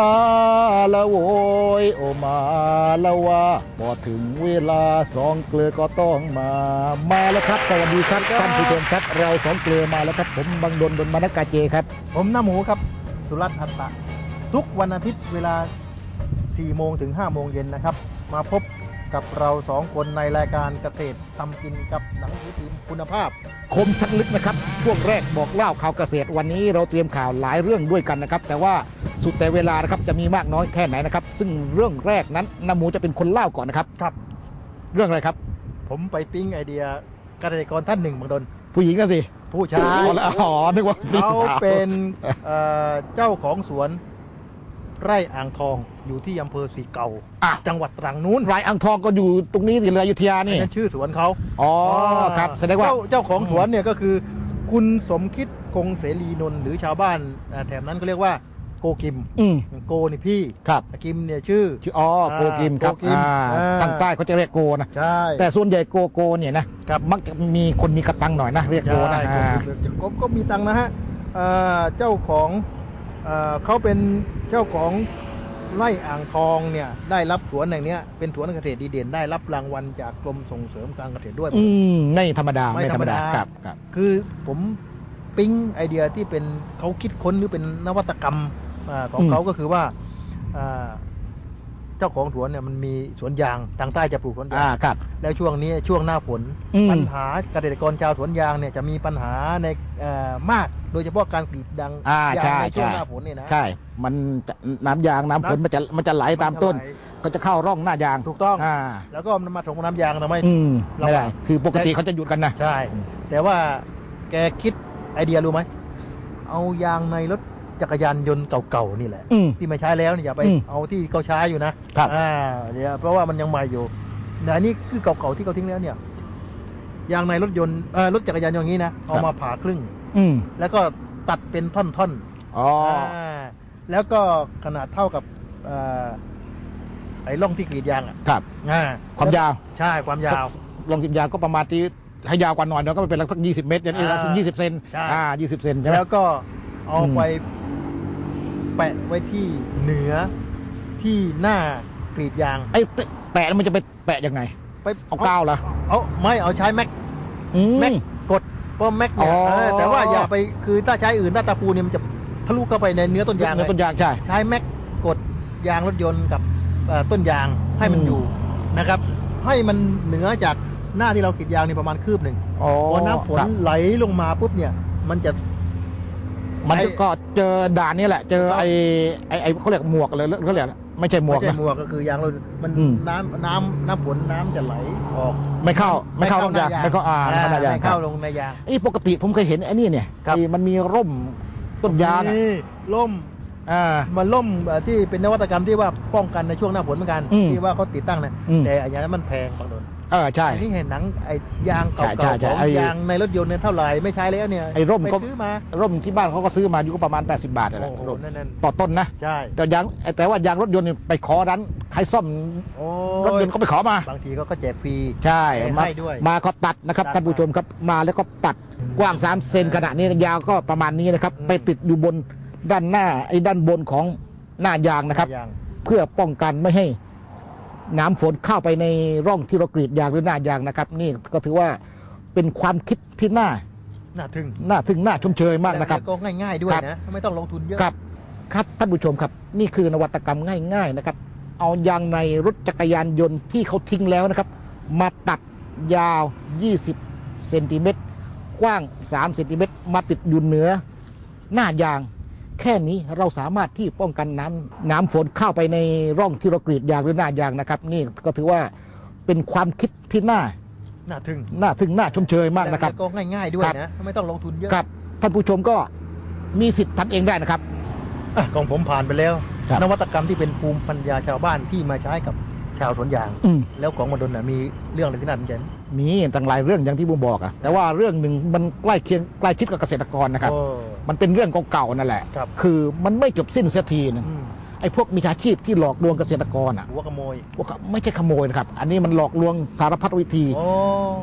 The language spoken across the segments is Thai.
มาละโวยโอมาละว่าพอถึงเวลาสองเกลือก็ต้องมา มาแล้วครับสวัสดีครับท่านผู้ชมครับ เราสองเกลือมาแล้วครับ ผมบังดนบนมานักาเจครับ ผมน้าหมูครับ สุรัตน์อัตตะ ทุกวันอาทิตย์เวลา 4 โมงถึง 5 โมงเย็นนะครับ มาพบ กับเราสองคนในรายการเกษตรทำกินกับหนังสือพิมพ์คุณภาพ คมชัดลึกนะครับ ช่วงแรกบอกเล่าข่าวเกษตรวันนี้เราเตรียมข่าวหลายเรื่องด้วยกันนะครับ แต่ว่าสุดแต่เวลานะครับจะมีมากน้อยแค่ไหนนะครับ ซึ่งเรื่องแรกนั้นน้ำหมูจะเป็นคนเล่าก่อนนะครับ ครับ เรื่องอะไรครับ ผมไปปิ๊งไอเดียเกษตรกรท่านหนึ่งบางดนผู้หญิงกันสิผู้ชายอ๋อแล้วอ๋อนึกว่าพี่เขาสาวเป็นเอ่อเจ้าของสวน ไร่อ่างทองอยู่ที่อำเภอสีเก่า อะจังหวัดตรังนู้นรายอ่างทองก็อยู่ตรงนี้ที่เลยอยุธยานี่นั่นชื่อสวนเขาอ๋อครับแสดงว่าเจ้เจ้าของสวนเนี่ยก็คือ คุณสมคิดคงเสรีนนท์หรือชาวบ้านอ่าแถบนั้นก็เรียกว่าโกกิม อืมโกนี่พี่ครับกิมเนี่ยชื่อ ชื่ออ๋อโกกิมครับโกกิมอ่าอ่า ทางใต้เขาจะเรียกโกนะใช่ แต่ส่วนใหญ่โกโกเนี่ยนะครับ มักจะมีคนมีกระตังหน่อยนะเรียกโกใช่นะโกอ่ากิมก็ก็มีตังค์นะฮะอ่าเจ้าของอ่า เขาเป็นเจ้าของไร่อ่างทองเนี่ยได้รับสวนแห่งเนี้ยเป็นสวนเกษตรดีเด่นได้รับรางวัลจากกรมส่งเสริมการเกษตรด้วยอืมไม่ธรรมดาไม่ไม่ธรรมดาธรรมดาครับครับคือผมปิ๊งไอเดียที่เป็นเขาคิดค้นหรือเป็นนวัตกรรมอาของอืมเขาก็คือว่าอ่า เจ้าของสวนเนี่ยมันมีสวนยางทางใต้จะปลูกสวนยาอ่างครับ แล้วช่วงนี้ช่วงหน้าฝน อืม ปัญหาเกษตรกรชาวสวนยางเนี่ยจะมีปัญหาในเอ่อมากโดยเฉพาะการกรีดดังอ่ายางใช่ในช่วงใช่หน้าฝนเนี่ยนะ ใช่ มันจะน้ำยางน้ำฝนมันจะมันจะไหลตามต้นไหลก็จะเข้าร่องหน้ายางถูกต้อง อ่า แล้วก็มันมาส่งน้ำยางทำให้ อืมไม่ได้เราคือปกติเขาจะหยุดกันนะ ใช่ แต่ว่าแกคิดไอเดียรู้ไหม เอายางในรถ จักรยานยนต์เก่าๆนี่แหละ อืม ที่ไม่ใช้แล้วเนี่ยอย่าไปอืมเอาที่เขาใช้อยู่นะครับ อ่าเดี๋ยวเพราะว่ามันยังใหม่อยู่แต่อันนี้คือเก่าๆที่เขาทิ้งแล้วเนี่ยยางในรถยนต์เอ่อรถจักรยานยนต์อย่างนี้นะเอามาผ่าครึ่ง อืมแล้วก็ตัดเป็นท่อนๆอ๋อาแล้วก็ขนาดเท่ากับเอ่อไอ้ร่องที่กรีดยางอะครับ อ่าความยาวใช่ความยาว สักลองจิมยาวก็ประมาณที่ให้ยาวกว่าหน่อยเนาะก็เป็นสักยี่สิบเมตรอย่างนี้อ่าสักยี่สิบเซนใช่ อ่ายี่สิบเซนใช่ไหม แล้วก็เอาอืมไป แปะไว้ที่เหนือที่หน้ากรีดยาง ไอ้แปะมันจะไปแปะยังไง ไปเอาก้าวเหรอเอาไม่เอาใช้แม็กอืมแม็กกดเพราะแม็กเนี่ยอ๋อเออแต่ว่าอย่าไปคือถ้าใช้อื่นถ้าตะปูเนี่ยมันจะทะลุเข้าไปในเนื้อต้นยางเนื้อต้นเลยยางใช่ใช้แม็กกดยางรถยนต์กับเอ่อต้นยางให้มันอืมอยู่นะครับ ให้มันเหนือจากหน้าที่เรากรีดยางนี่ประมาณคืบหนึ่งอ๋อพอน้ำฝนครับไหลลงมาปุ๊บเนี่ย มันจะ มันไอ้ ก็เจอด่านนี้แหละ เจอไอ้ไอ้ไอ้เขาเรียกหมวกเลยเขาเรียกอะไรไม่ใช่หมวกไม่ใช่นะ หมวกก็คือยางรถมันอืม น้ำน้ำน้ำฝนน้ำจะไหลออกไม่เข้าไม่เข้าร่องยางหน้ไม่เข้าอ่าไม่เข้าหน้ายางไม่เข้าลงในยาง ไอ้ปกติผมเคยเห็นไอ้นี่เนี่ยครับ ไอ้มันมีร่มต้นยางอะนี่ล่มอ่า มันล่มเอ่อที่เป็นนวัตกรรมที่ว่าป้องกันในช่วงหน้าฝนเหมือนกัน อืมที่ว่าเขาติดตั้งเนี่ยอืม แต่อันนี้มันแพงบางโดน เออใช่อันนี้เห็นหนังไอ้ยางใช่เก่าใช่ๆของไอ้ยางในรถยนต์เนี่ยเท่าไหร่ไม่ใช้แล้วเนี่ยไอ้ร่มไปก็ซื้อมาร่มที่บ้านเขาก็ซื้อมาอยู่ก็ประมาณ 80 บาทนั่นแหละโอ้โหร่มนั่นนั่นต่อต้นนะใช่แต่ยางแต่ว่ายางรถยนต์นี่ไปขอร้านใครซ่อมโอ้รถยนต์ก็ไปขอมา บางทีเขาก็แจกฟรีใช่ให้มาด้วยมาก็ตัดนะครับตัดท่านผู้ชมครับมาแล้วก็ตัดกว้าง 3 เซนขนาดนี้ยาวก็ประมาณนี้นะครับอืมไปติดอยู่บนด้านหน้าไอ้ด้านบนของหน้ายางนะครับยางเพื่อป้องกันไม่ให้ น้ำฝนเข้าไปในร่องที่เรากรีดยางหรือหน้ายางนะครับ นี่ก็ถือว่าเป็นความคิดที่น่าน่าทึ่งน่าทึ่งน่าชมเชยมากนะครับแล้วก็ง่าย ๆด้วยครับนะไม่ต้องลงทุนเยอะครับครับท่านผู้ชมครับนี่คือนวัตกรรมง่าย ๆนะครับ เอายางในรถจักรยานยนต์ที่เขาทิ้งแล้วนะครับ มาตัดยาว 20เซนติเมตรกว้าง 3 เซนติเมตรมาติดอยู่เหนือ หน้ายาง แค่นี้เราสามารถที่ป้องกันน้ำน้ำฝนเข้าไปในร่องที่เรากรีดยางหรือหน้ายางนะครับ นี่ก็ถือว่าเป็นความคิดที่น่าน่าทึ่งน่าทึ่งน่าชมเชยมากนะครับแล้วก็ง่ายๆด้วยครับนะไม่ต้องลงทุนเยอะครับท่านผู้ชมก็มีสิทธิ์ทำเองได้นะครับอะของผมผ่านไปแล้วครับนวัตกรรมที่เป็นภูมิปัญญาชาวบ้านที่มาใช้กับชาวสวนยางอืมแล้วของมดลน่ะมีเรื่องอะไรที่น่าสนใจไห มมีต่างหลายเรื่องอย่างที่ผมบอกอะแต่ว่าเรื่องหนึ่งมันใกล้เคียงใกล้ชิดกับเกษตรกรนะครับ โอ้ มันเป็นเรื่องเก่าๆนั่นแหละ ครับ คือมันไม่จบสิ้นเสียทีนึงอืมไอ้พวกมิจฉาชีพที่หลอกลวงเกษตรกรอะหัวขโมยพวกเขาไม่ใช่ขโมยนะครับ อันนี้มันหลอกลวงสารพัดวิธี โอ้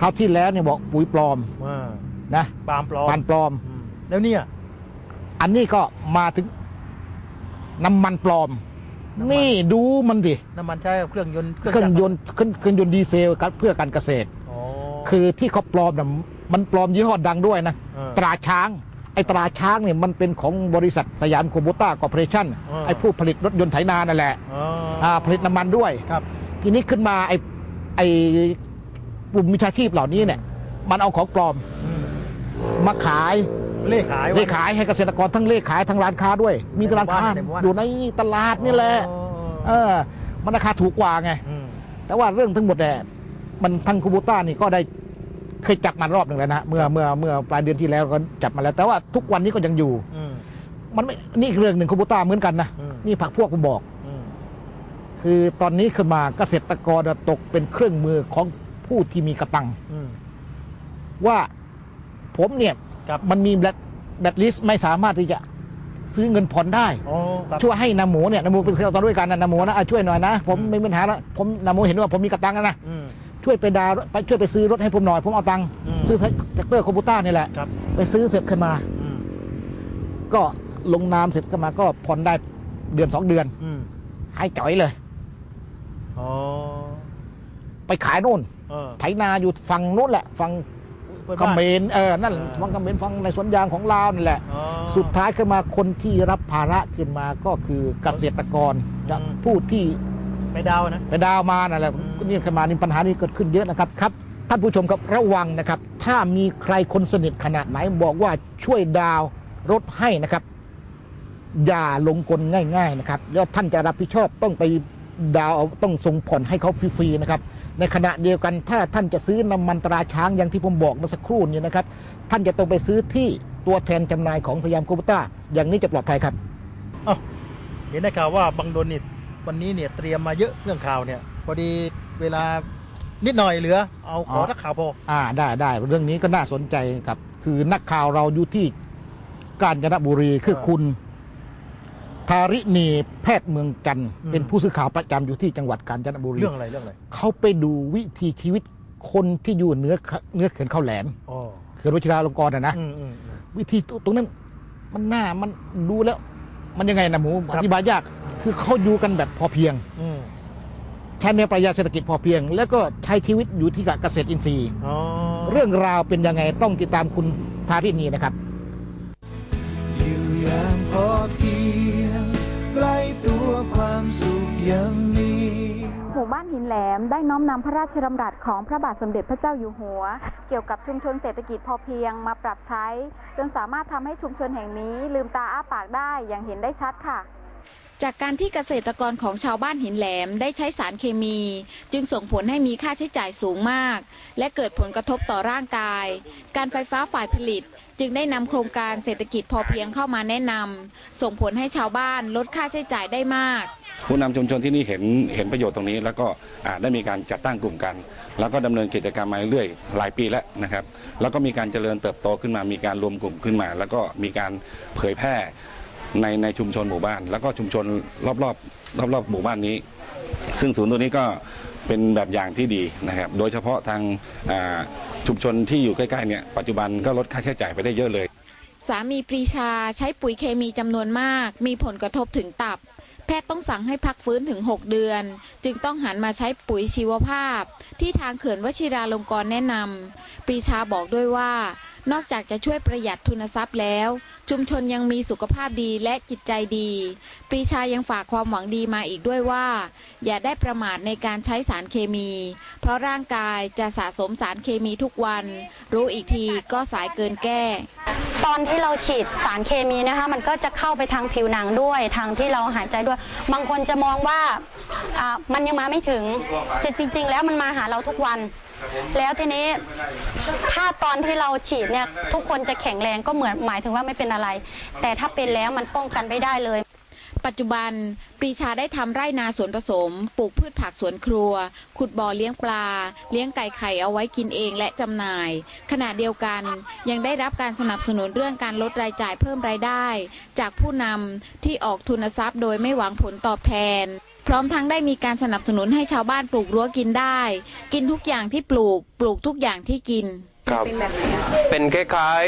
คราวที่แล้วเนี่ยบอกปุ๋ยปลอมอ่านะปาล์มปลอมปานปลอม อืมแล้วเนี่ย อันนี้ก็มาถึงน้ำมันปลอม น้ำมัน นี่ดูมันดิน้ำมันใช้กับเครื่องยนต์เครื่องยนต์เครื่องเครื่องยนต์ดีเซลครับเพื่อการเกษตรอ๋อ คือที่เขาปลอมน่ะมันปลอมยี่ห้อดังด้วยนะ เออตราช้าง ไอ้ตราช้างเนี่ยมันเป็นของบริษัทสยามโคโบต้าคอร์ปอเรชั่นเออ ไอ้ผู้ผลิตรถยนต์ไถนานั่นแหละอ๋ออ่าผลิตน้ำมันด้วย ครับ ทีนี้ขึ้นมาไอ้ไอ้กลุ่มมิชาชีพเหล่านี้เนี่ย มันเอาของปลอมอืมมาขาย เลขขาย เลขขายให้เกษตรกรทั้งเลขขายทั้งร้านค้าด้วย มีร้านค้าในหมู่บ้าน อยู่ในตลาดนี่แหละอ๋อเออ มันราคาถูกกว่าไง มแต่ว่าเรื่องทั้งหมดเนี่ย มันทางคูโบต้านี่ก็ได้เคยจับมารอบหนึ่งแล้วนะเมื่อเมื่อเมื่อปลายเดือนที่แล้วก็จับมาแล้ว แต่ว่าทุกวันนี้ก็ยังอยู่ อืม มันไม่นี่อีกเรื่องหนึ่งคูโบต้าเหมือนกันนะอืม นี่ผักพวกผมบอก อืม คือตอนนี้ขึ้นมาเกษตรกรตกเป็นเครื่องมือของผู้ที่มีกระตัง อืม ว่าผมเนี่ยครับ มันมีแบล็แบล็ลิสไม่สามารถที่จะซื้อเงินผ่อนได้ อ๋อครับ ช่วยให้นาหมูเนี่ยนาหมูเป็นเกษตรกรด้วยกันนะนาหมูนะอะช่วยหน่อยนะ ผมอืม ไม่มีปัญหาแล้วผมนาหมูเห็นว่าผมมีกระตังแล้วนะ อืม ช่วยไปดาวน์ไปช่วยไปซื้อรถให้ผมหน่อย ผมเอาตังค์อืมซื้อแท็กเตอร์คอมพิวต้านี่แหละ ครับ ไปซื้อเสร็จขึ้นมา อืมก็ลงนามเสร็จขึ้นมาก็ผ่อนได้เดือนสองเดือนอืมให้จ่อยเลย อ๋อไปขายโน่น เออไถนาอยู่ฝั่งนู้นแหละฝั่งเพื่อนเขบ้าน มรเออนั่นอ่า ฝั่งเขมรฝั่งในสวนยางของลาวนี่แหละ อ๋อ สุดท้ายขึ้นมาคนที่รับภาระขึ้นมาก็คือเกษตรกรจะอืม ผู้ที่ไปดาวนะ ไปดาวมานั่นแหละอืม นี่ขึ้นมานี่ปัญหานี้เกิดขึ้นเยอะนะครับครับท่านผู้ชมครับระวังนะครับ ถ้ามีใครคนสนิทขนาดไหนบอกว่าช่วยดาวรถให้นะครับ อย่าลงกลง่าย ๆนะครับ แล้วท่านจะรับผิดชอบต้องไปดาวต้องส่งผ่อนให้เขาฟรีๆนะครับในขณะเดียวกันถ้าท่านจะซื้อน้ำมันตราช้างอย่างที่ผมบอกเมื่อสักครู่นี้นะครับ ท่านจะต้องไปซื้อที่ตัวแทนจำหน่ายของสยามคบูต้า อย่างนี้จะปลอดภัยครับเอ้าเห็นได้ข่าวว่าบังดนนี่วันนี้เนี่ยเตรียมมาเยอะเรื่องข่าวเนี่ยพอดี เวลานิดหน่อยเหลือ เอาขออ๋อนักข่าวพออ่าได้ได้เรื่องนี้ก็น่าสนใจครับ คือนักข่าวเราอยู่ที่กาญจนบุรีคือคุณธาริณีแพทย์เมืองจันทร์เป็นผู้สื่อข่าวประจำอยู่ที่จังหวัดกาญจนบุรีเรื่องอะไรเรื่องอะไรเขาไปดูวิถีชีวิตคนที่อยู่เหนือเหนือเขื่อนข้าวแหลมอ๋อเขื่อนวชิราลงกรณ์นะนะอืมอืมอืมวิธีตรงนั้น มันน่ามันดูแล้ว มันยังไงนะหมูคอรับธิบายยาก คือเขาอยู่กันแบบพอเพียงอืม ใช้ในปรัชญาเศรษฐกิจพอเพียง แล้วก็ใช้ชีวิตอยู่ที่กับเกษตรอินทรีย์ อ๋อ เรื่องราวเป็นยังไงต้องติดตามคุณทารินีนะครับ อยู่อย่างพอเพียงใกล้ตัวความสุขยังมี หมู่บ้านหินแหลมได้น้อมนำพระราชดำรัสของพระบาทสมเด็จพระเจ้าอยู่หัว เกี่ยวกับชุมชนเศรษฐกิจพอเพียงมาปรับใช้ จนสามารถทำให้ชุมชนแห่งนี้ลืมตาอ้าปากได้อย่างเห็นได้ชัดค่ะ จากการที่เกษตรกรของชาวบ้านหินแหลมได้ใช้สารเคมี จึงส่งผลให้มีค่าใช้จ่ายสูงมาก และเกิดผลกระทบต่อร่างกาย การไฟฟ้าฝ่ายผลิต จึงได้นำโครงการเศรษฐกิจพอเพียงเข้ามาแนะนำส่งผลให้ชาวบ้านลดค่าใช้จ่ายได้มาก ผู้นำชุมชนที่นี่เห็นเห็นประโยชน์ตรงนี้ แล้วก็ได้มีการจัดตั้งกลุ่มกัน แล้วก็ดำเนินกิจกรรมมาเรื่อยๆหลายปีแล้วนะครับ แล้วก็มีการเจริญเติบโตขึ้นมา มีการรวมกลุ่มขึ้นมา แล้วก็มีการเผยแพร่ ในในชุมชนหมู่บ้าน แล้วก็ชุมชนรอบๆรอบๆหมู่บ้านนี้ ซึ่งศูนย์ตัวนี้ก็เป็นแบบอย่างที่ดีนะครับ โดยเฉพาะทางชุมชนที่อยู่ใกล้ๆเนี่ยปัจจุบันก็ลดค่าใช้จ่ายไปได้เยอะเลย สามีปรีชาใช้ปุ๋ยเคมีจำนวนมาก มีผลกระทบถึงตับ แพทย์ต้องสั่งให้พักฟื้นถึง 6 เดือน จึงต้องหันมาใช้ปุ๋ยชีวภาพ ที่ทางเขื่อนวชิราลงกรณ์แนะนำปรีชาบอกด้วยว่า นอกจากจะช่วยประหยัดทุนทรัพย์แล้ว ชุมชนยังมีสุขภาพดีและจิตใจดี ปรีชายังฝากความหวังดีมาอีกด้วยว่า อย่าได้ประมาทในการใช้สารเคมี เพราะร่างกายจะสะสมสารเคมีทุกวัน รู้อีกทีก็สายเกินแก้ ตอนที่เราฉีดสารเคมีนะคะ มันก็จะเข้าไปทางผิวหนังด้วย ทางที่เราหายใจด้วย บางคนจะมองว่าอ่ามันยังมาไม่ถึงแต่จริง ๆ แล้วมันมาหาเราทุกวัน แล้วทีนี้ถ้าตอนที่เราฉีดเนี่ยทุกคนจะแข็งแรงก็เหมือนหมายถึงว่าไม่เป็นอะไร แต่ถ้าเป็นแล้วมันป้องกันไม่ได้เลย ปัจจุบันปรีชาได้ทำไร่นาสวนผสม ปลูกพืชผักสวนครัว ขุดบ่อเลี้ยงปลา เลี้ยงไก่ไข่เอาไว้กินเองและจำหน่าย ขณะเดียวกันยังได้รับการสนับสนุนเรื่องการลดรายจ่ายเพิ่มรายได้ จากผู้นำที่ออกทุนทรัพย์โดยไม่หวังผลตอบแทนพ ร้อมทั้งได้มีการสนับสนุนให้ชาวบ้านปลูกรั้วกินได้ กินทุกอย่างที่ปลูก ปลูกทุกอย่างที่กิน ครับ เป็นคล้าย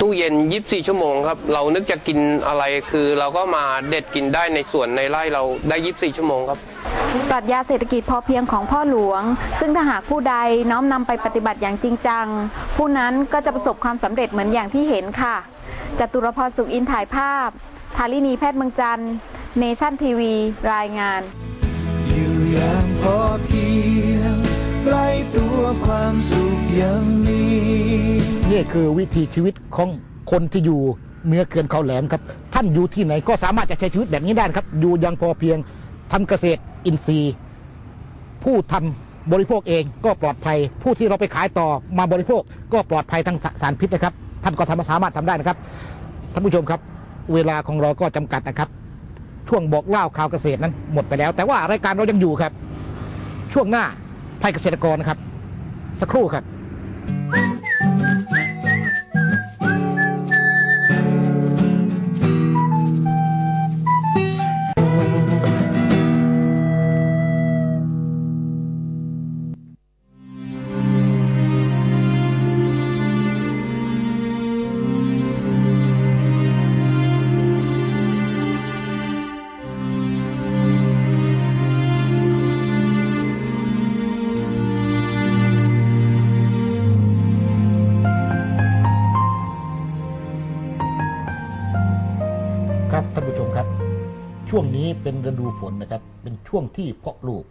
ตู้เย็น 24 ชั่วโมงครับ เรานึกจะกินอะไรคือเราก็มาเด็ดกินได้ในสวนในไร่เราได้ 24 ชั่วโมงครับ ปรัชญาเศรษฐกิจพอเพียงของพ่อหลวง ซึ่งถ้าหากผู้ใดน้อมนำไปปฏิบัติอย่างจริงจัง ผู้นั้นก็จะประสบความสำเร็จเหมือนอย่างที่เห็นค่ะจตุรพรสุขอินถ่ายภาพ ทารินีแพทย์เมืองจันทร์ เนชั่นทีวีรายงาน อยู่อย่างพอเพียงใกล้ตัวความสุขยังมีนี่คือวิถีชีวิตของคนที่อยู่เหนือเขื่อนเขาแหลมครับ ท่านอยู่ที่ไหนก็สามารถจะใช้ชีวิตแบบนี้ได้ครับ อยู่อยังพอเพียงทำเกษตรอินทรีย์ ผู้ทำบริโภคเองก็ปลอดภัย ผู้ที่เราไปขายต่อมาบริโภคก็ปลอดภัยทั้งสารพิษนะครับ ท่านก็ทำสามารถทำได้นะครับท่านผู้ชมครับ เวลาของเราก็จำกัดนะครับ ช่วงบอกเล่าข่าวเกษตรนั้นหมดไปแล้ว แต่ว่ารายการเรายังอยู่ครับ ช่วงหน้าภัยเกษตรกรนะครับ สักครู่ครับครับ เป็นฤดูฝนนะครับ เป็นช่วงที่เพาะปลูก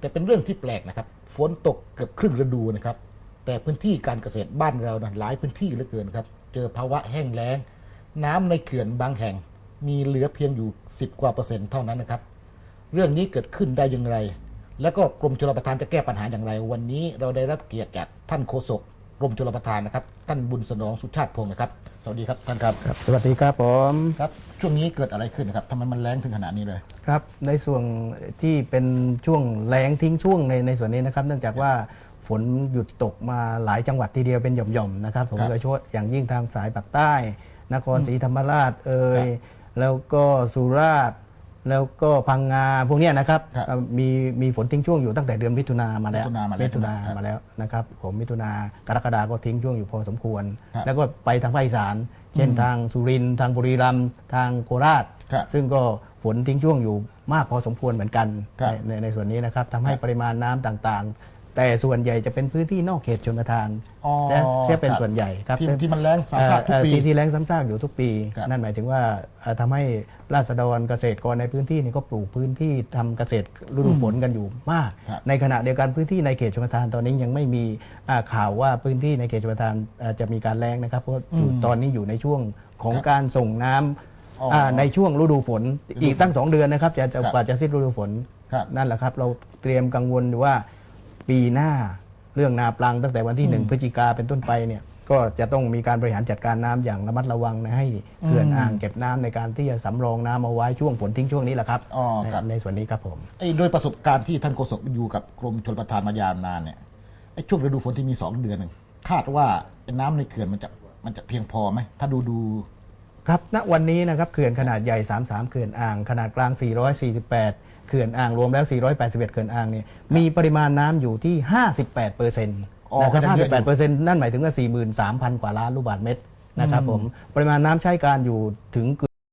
แต่เป็นเรื่องที่แปลกนะครับ ฝนตกเกือบครึ่งฤดูนะครับ แต่พื้นที่การเกษตรบ้านเรานะหลายพื้นที่เหลือเกินครับ เจอภาวะแห้งแล้ง น้ำในเขื่อนบางแห่ง มีเหลือเพียงอยู่ 10 กว่าเปอร์เซ็นต์เท่านั้นนะครับ เรื่องนี้เกิดขึ้นได้อย่างไร แล้วก็กรมชลประทานจะแก้ปัญหาอย่างไร วันนี้เราได้รับเกียรติจากท่านโฆษก กรมชลประทานนะครับท่านบุญสนองสุชาติพงศ์นะครับ สวัสดีครับท่านครับครับสวัสดีครับผมครับช่วงนี้เกิดอะไรขึ้นนะครับทำไมมันแรงถึงขนาดนี้เลย ครับ ในส่วนที่เป็นช่วงแรงทิ้งช่วงในในส่วนนี้นะครับ เนื่องจากว่าฝนหยุดตกมาหลายจังหวัดทีเดียวเป็นหย่อมๆนะครับ ผมครับโดยเฉพาะอย่างยิ่งทางสายปากใต้ นครศรีธรรมราชเอ่ยครับแล้วก็สุราษฎร์ แล้วก็พังงาพวกเนี้ยนะครับครับเอ่อมีมีฝนทิ้งช่วงอยู่ตั้งแต่เดือนมิถุนามาแล้วมิถุนามาแล้วมิถุนาครับมาแล้วนะครับผมมิถุนากรกฎาก็ทิ้งช่วงอยู่พอสมควร ครับแล้วก็ไปทางภาคอีสาน เช่นอืมทางสุรินทร์ทางบุรีรัมย์ทางโคราช ครับซึ่งก็ฝนทิ้งช่วงอยู่มากพอสมควรเหมือนกันครับในในในส่วนนี้นะครับทำให้ครับ ปริมาณน้ำต่างๆ แต่ส่วนใหญ่จะเป็นพื้นที่นอกเขตชนประทานอ๋อเสียเสียเป็นครับส่วนใหญ่ครับที่ที่มันแรงซ้ำซากทุกปีเอ่อเอ่อที่ที่แรงซ้ำซากอยู่ทุกปี ครับ นั่นหมายถึงว่าเอ่อทำให้ราษฎรเกษตรกรในพื้นที่นี่ก็ปลูกพื้นที่ทำเกษตรฤดูฝนกันอยู่มาก ครับ ในขณะเดียวกันพื้นที่ในเขตชนประทานตอนนี้ยังไม่มีอ่าข่าวว่าพื้นที่ในเขตชนประทานเอ่อจะมีการแรงนะครับเพราะอยู่อืมตอนนี้อยู่ในช่วงของครับการส่งน้ำอ๋ออ่าในช่วงฤดูฝน อีกตั้งสองเดือนนะครับจะจะครับกว่าจะสิ้นฤดูฝนครับ นั่นแหละครับ เราเตรียมกังวลอยู่ว่า ปีหน้าเรื่องนาปลังตั้งแต่วันที่หนึ่งพฤศจิกาเป็นต้นไปเนี่ยก็จะต้องมีการบริหารจัดการน้ำอย่างระมัดระวังนะให้เขื่อนอืมอ่างเก็บน้ำในการที่จะสำรองน้ำเอาไว้ช่วงฝนทิ้งช่วงนี้แหละครับอ๋อในครับในส่วนนี้ครับผมไอ้โดยประสบการณ์ที่ท่านโฆษกอยู่กับกรมชลประทานมายาวนานเนี่ยไอ้ช่วงฤดูฝนที่มีสองเดือนหนึ่งคาดว่าไอ้น้ำในเขื่อนมันจะมันจะเพียงพอไหมถ้าดูดู ครับณวันนี้นะครับเขื่อนขนาดใหญ่ 33 เขื่อนอ่าง ขนาดกลาง 448 เขื่อนอ่างรวมแล้ว 481 เขื่อนอ่างเนี่ยมีปริมาณน้ำอยู่ที่ 58เปอร์เซ็นต์อ๋อนะครับก็ยังเยอะอยู่ 58เปอร์เซ็นต์นั่นหมายถึงว่า 43,000 กว่าล้านลูกบาศก์เมตรนะครับอืมผมปริมาณน้ำใช้การอยู่ถึง